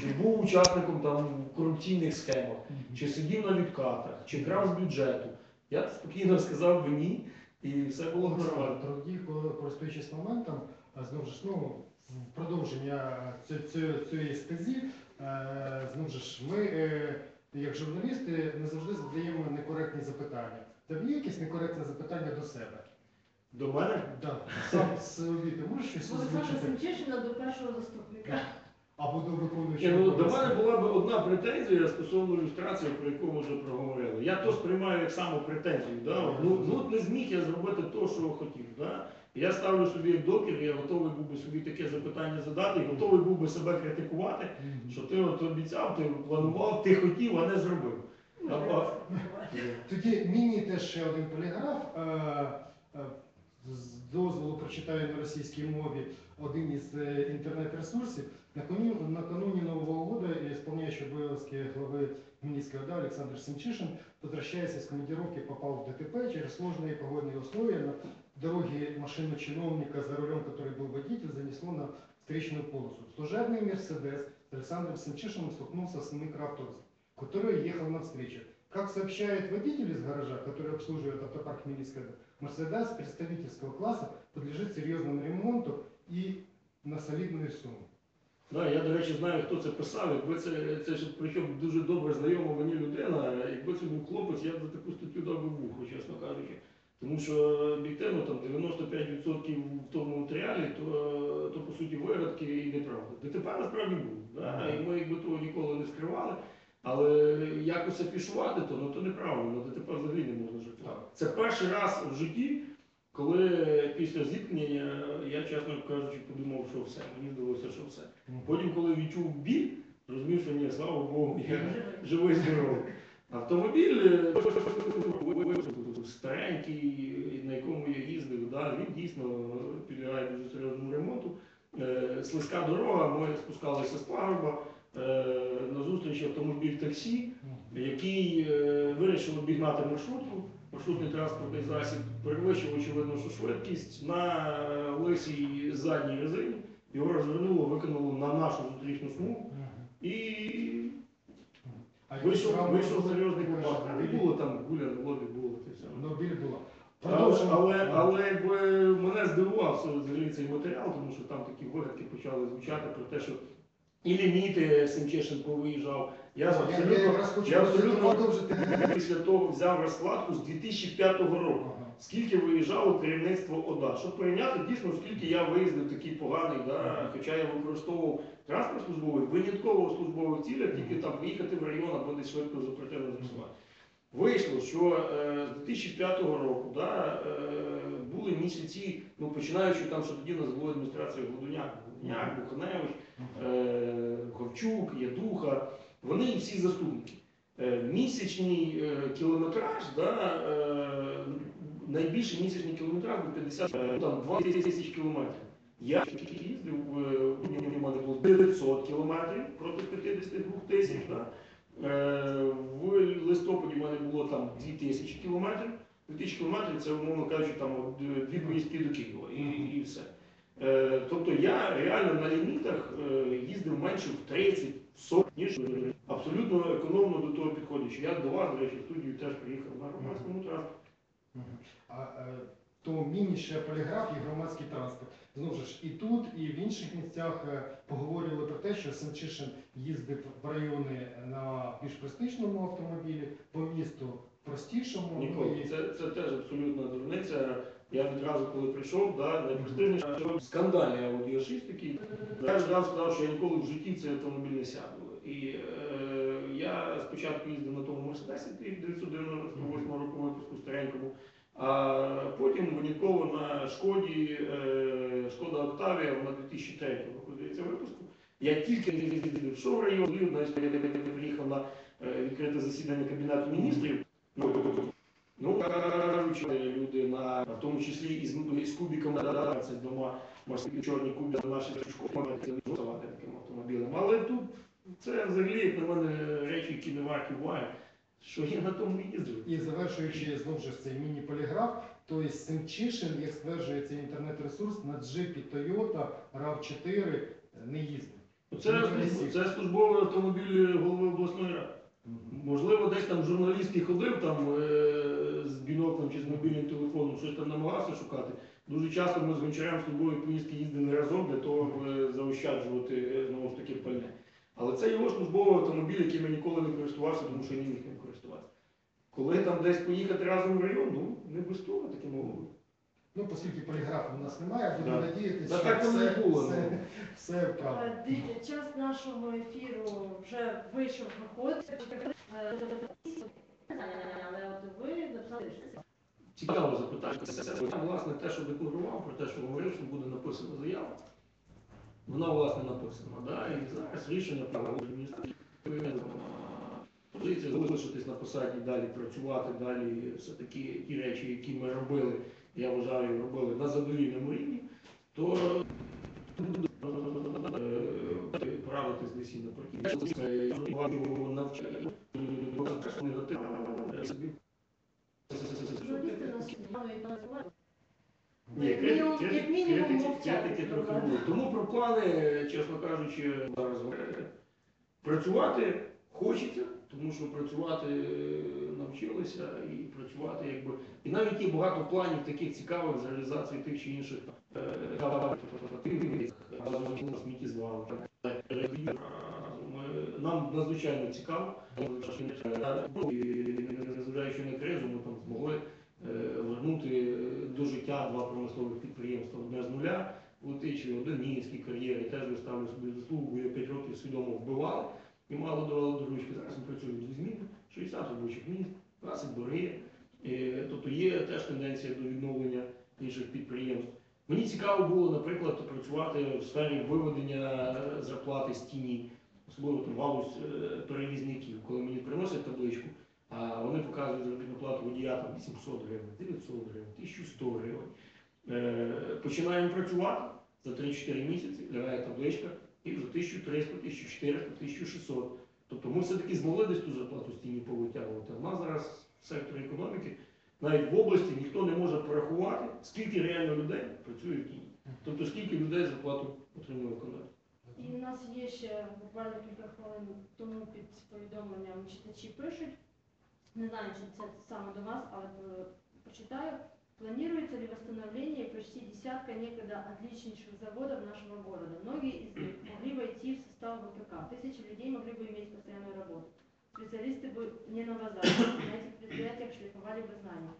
чи був учасником там корупційних схемах, чи сидів на відкатах, чи крав з бюджету. Я спокійно сказав би ні, і все було нормально. Тоді, коли- користуючись моментом, знову ж ну, в продовження ці- ці- цієї стезі, знову ж ми, е, як журналісти, не завжди задаємо некоректні запитання. Тобі є якесь некоректне запитання до себе? До мене Да. Сам собі ти можеш щось Олександра озвучити? Семчишина до першого заступника. Або до виконуючого ну, до мене була б одна претензія стосовно люстрації, про яку ми вже проговорили. Я то сприймаю як саму претензію. Да? Ну, ну не зміг я зробити те, що хотів. Да? Я ставлю собі як докір, я готовий був би собі таке запитання задати, і готовий був би себе критикувати, що ти от обіцяв, ти планував, ти хотів, а не зробив. А- Тоді міні теж ще один поліграф. Е, е, З дозволу прочитаю на російській мові один із е, інтернет-ресурсів. Накануні, накануне Нового года исполняющий обов'язки главы Минского ОДА Александр Семчишин, возвращаясь из командировки, попал в ДТП через сложные погодные условия. На дороге машину чиновника, за рулем который был водитель, занесло на встречную полосу. Служебный Мерседес с Александром Семчишиным столкнулся с микроавтобусом, который ехал навстречу. Как сообщает водитель из гаража, который обслуживает автопарк Милийского, Мерседес представительского класса подлежит серьезному ремонту и на солидную сумму. Да, я, до речі, знаю, хто це писав. Якби це, це ж причому дуже добре знайома мені людина. Якби це був хлопець, я б за таку статтю дав би вухо, чесно кажучи. Тому що об'єктивно там 95% в тому матеріалі, то, то по суті вигадки і неправда. ДТП насправді був. Да? І ми якби того ніколи не скривали. Але якось афішувати, то, ну, то неправильно, ДТП взагалі не можна жартувати. Це перший раз в житті, коли після зіткнення я, чесно кажучи, подумав, що все. Мені здалося, що все. Потім, коли відчув біль, зрозумів, що ні, слава Богу, я живий здоровий. Автомобіль е, старенький, на якому я їздив, да, він дійсно підлягає дуже серйозному ремонту. Е, Слизька дорога, ми спускалися з пагорба, е, на зустріч автомобіль таксі, який вирішив обігнати маршрутку, маршрутний транспортний засіб, перевищив, очевидно, що швидкість на лисій задній резині, його розвернуло, викинуло на нашу зустрічну смугу. І вийшов, вийшов серйозний побат. Не було там гуля на лобі, було була. Але, але, але якби мене здивував цей матеріал, тому що там такі вигадки почали звучати про те, що і ліміти Семчешенко виїжджав. Я Я, я абсолютно, я абсолютно після того взяв розкладку з 2005 року. Скільки виїжджало керівництво ОДА? Щоб порівняти дійсно, скільки я виїздив такий поганий, да? хоча я використовував транспорт службовий, винятково в службових цілях, тільки там поїхати в район або десь швидко з оперативного. Вийшло, що е, з 2005 року да, е, були місяці, ну починаючи там, що тоді назвали адміністрацію Годуняк, Годуняк, Буханевич, е, Ковчук, Ядуха, вони всі заступники. Е, Місячний е, кілометраж, да, найбільший місячний кілометраж був 50, е, там 20 тисяч кілометрів. Я їздив, у мене було 900 кілометрів проти 52 тисяч. Да. В листопаді в мене було там 2000 кілометрів. 2000 кілометрів це, умовно кажучи, там дві поїздки до Києва і, і все. Е, Тобто я реально на лімітах е, їздив менше в 30, 40, ніж е, абсолютно економно до того підходячи. Я до вас, до речі, в студію теж приїхав на громадському транспорті. А то міні ще поліграф і громадський транспорт. Знову ж і тут, і в інших місцях поговорили про те, що Семчишин їздив в райони на більш престижному автомобілі, по місту простішому. Ніколи. Це, це теж абсолютна дурниця. Я відразу, коли прийшов, да, найпрестижніше скандальний A6 такий. Я відразу сказав, що я ніколи в житті цей автомобіль не сяду. І е, я спочатку їздив на тому Мерседесі 1998 року випуску старенькому, а потім винятково на Шкоді, е, Шкода Октавія, вона 2003 року, здається, випуску. Я тільки їздив в одна історія, де я приїхав на е, відкрите засідання Кабінету міністрів. Ну, люди на в тому числі і з, і з це дома морські чорні кубі за наші школи, голосувати таким автомобілем. Але тут це взагалі, як на мене, речі, які не варті уваги, що я на тому їздив. І завершуючи знову ж цей міні-поліграф, то Семчишин, як стверджує цей інтернет-ресурс, на джипі Toyota RAV4 не їздив. Це, це службовий автомобіль голови обласної ради. Можливо, десь там журналіст і ходив там е, з чи з мобільним телефоном, щось там намагався шукати. Дуже часто ми з гончарем службової поїздки їздили разом для того, щоб е, заощаджувати е, знову ж таки пальне. Але це його службовий автомобіль, яким я ніколи не користувався, тому що я не міг ним користуватися. Коли там десь поїхати разом в район, ну не без того таке могло. Ну, оскільки поліграфу у нас немає, будемо Да. надіятися, Та що так воно все, і було, все, ну. все правда. Е, Дивіться, час нашого ефіру вже вийшов виходить. Е, Але от ви написали. Цікаве запитання. Власне, те, що декларував, про те, що говорив, що буде написана заява, вона, власне, написана. Да? І зараз рішення про адміністрації. Позиція залишитись на посаді, далі працювати, далі все-таки ті речі, які ми робили, я вважаю, робили на задовільному рівні, то е, порадитись десь і наприкінці. Навчання. Журналісти нас підтримують, нас знають. Ні, критики- трохи були. Тому про плани, чесно кажучи, зараз говорити. Працювати хочеться, тому що працювати е, навчилися і працювати якби. І навіть є багато планів таких цікавих з реалізації тих чи інших е, сміттєзвалів. Ми- Нам надзвичайно цікаво, незважаючи на кризу, ми там змогли е, вернути до життя два промислових підприємства. Одне з нуля в Летичеві, один Мінський кар'єр. Теж ставлю собі заслугу, бо я 5 років свідомо вбивали і мало давали до ручки. Зараз ми працюємо зі зміни, 60 робочих місць, 20 борги. Е, Тобто є теж тенденція до відновлення інших підприємств. Мені цікаво було, наприклад, працювати в сфері виведення е, зарплати з тіні, особливо там галузь е, перевізників, коли мені приносять табличку, вони показують заробітну плату водія там 800 гривень, 900 гривень, 1100 гривень. Е, Починаємо працювати за 3-4 місяці, лягає табличка, і вже 1300, 1400, 1600. Тобто ми все-таки змогли десь ту зарплату з тіні повитягувати. У нас зараз в секторі економіки, навіть в області ніхто не може порахувати, скільки реально людей працює в тіні. Тобто скільки людей зарплату отримує виконавець. І в нас є ще буквально кілька хвилин тому під повідомленням читачі пишуть. Не знаю, чи це саме до вас, але почитаю. Планируется ли восстановление почти десятка некогда отличнейших заводов нашего города? Многие из них могли войти в состав ВКК. Тысячи людей могли бы иметь постоянную работу. Специалисты бы не на базаре, на этих предприятиях шлифовали бы знания.